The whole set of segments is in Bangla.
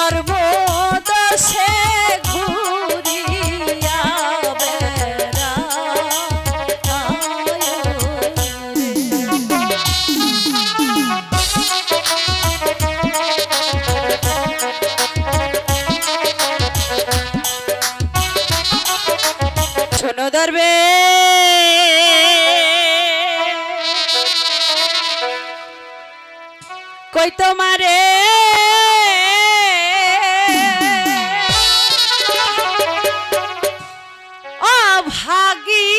সর্বদশে ঘুরিয়া শোনো কই তোমারে? অভাগিনী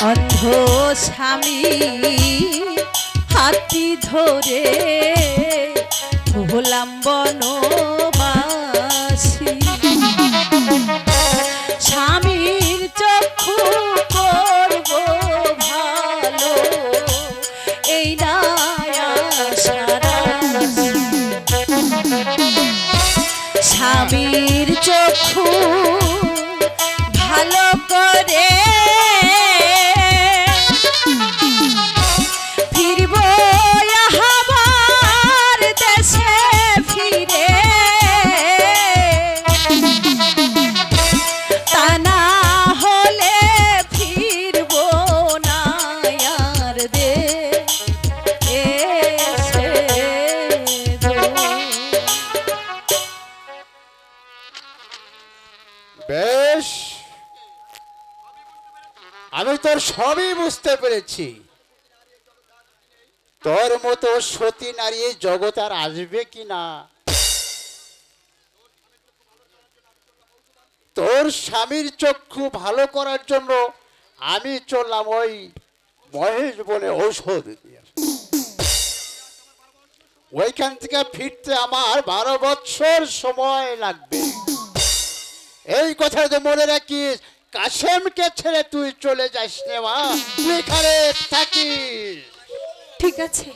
অন্ধ স্বামী হাতি ধরে ভোলাম বনবাসী। স্বামীর চক্ষু করব ভালো, এই সারা স্বামীর চক্ষু ভালো বেশ। আমি তোর সবই বুঝতে পেরেছি। তোর মতো সতী নারী জগৎ আর আসবে কি না? তোর স্বামীর চক্ষু ভালো করার জন্য আমি চললাম ওই মহেশ বনে ঔষধ ওইখান থেকে ফিরতে আমার বারো বৎসর সময় লাগবে। এই কথা তো মনে রাখিস, কাশেমকে ছেড়ে তুই চলে যাস রে মা। তুই এখানে থাকিস। ঠিক আছে।